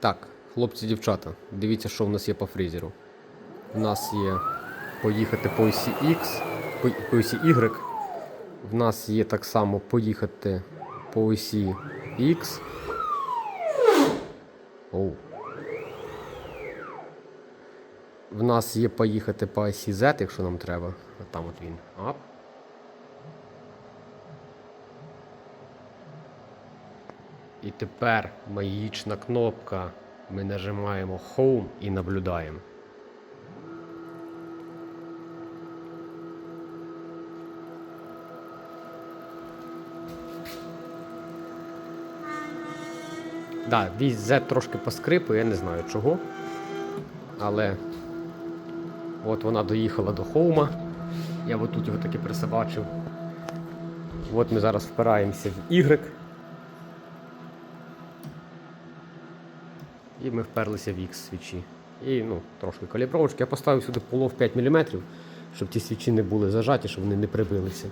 Так, хлопці, дівчата, дивіться, що в нас є по фрізеру. У нас є поїхати по осі X, по, по осі Y. В нас є так само поїхати по осі X. Оу. В нас є поїхати по осі Z, якщо нам треба. А там от він. Ап. І тепер магічна кнопка. Ми нажимаємо Home і наблюдаємо. Да, вісь Z трошки поскрипує, я не знаю чого. Але от вона доїхала до хоума. Я отут його таки присобачив. От ми зараз впираємося в Y. І ми вперлися в X свічі. І ну, трошки калібровочки. Я поставив сюди полов 5 мм, щоб ті свічі не були зажаті, щоб вони не прибилися.